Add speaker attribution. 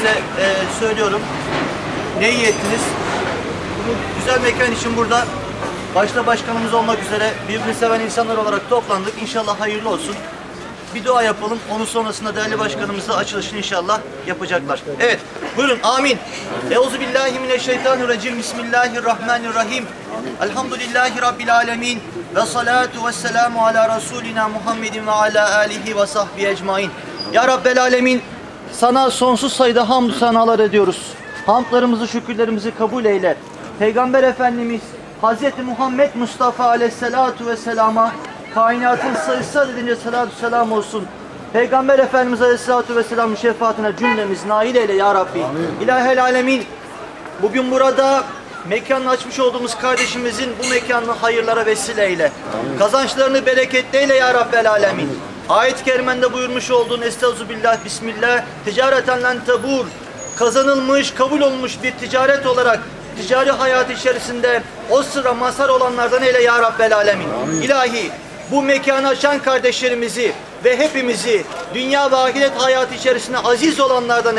Speaker 1: size e, söylüyorum. Ne iyi ettiniz. Bu güzel mekan için burada başta başkanımız olmak üzere birbirini seven insanlar olarak toplandık. İnşallah hayırlı olsun. Bir dua yapalım. Onun sonrasında değerli başkanımız da açılışını inşallah yapacaklar. Evet. Buyurun. Amin. Euzu billahi mineşşeytanirracim. Bismillahirrahmanirrahim. Elhamdülillahi rabbil alamin. Ve salatu ve selamu ala rasulina Muhammedin ve ala alihi ve sahbihi ecmaîn. Ya Rabbel alemin sana sonsuz sayıda hamd sanalar ediyoruz. Hamdlarımızı, şükürlerimizi kabul eyle. Peygamber Efendimiz Hz. Muhammed Mustafa aleyhissalatu vesselama kainatın sayısı edince salatu selam olsun. Peygamber Efendimiz aleyhissalatu vesselamın şefaatine cümlemiz nail eyle ya Rabbi. İlahel alemin bugün burada mekanını açmış olduğumuz kardeşimizin bu mekanını hayırlara vesile eyle. Kazançlarını bereketli eyle ya Rabbel alemin. Ayet-i kerimende buyurmuş olduğun Estağfirullah, Bismillah, ticareten len tebur, kazanılmış, kabul olmuş bir ticaret olarak ticari hayat içerisinde o sıra mazhar olanlardan eyle ya Rabbel alemin. İlahi bu mekanı açan kardeşlerimizi ve hepimizi dünya ve ahiret hayatı içerisinde aziz olanlardan eyle.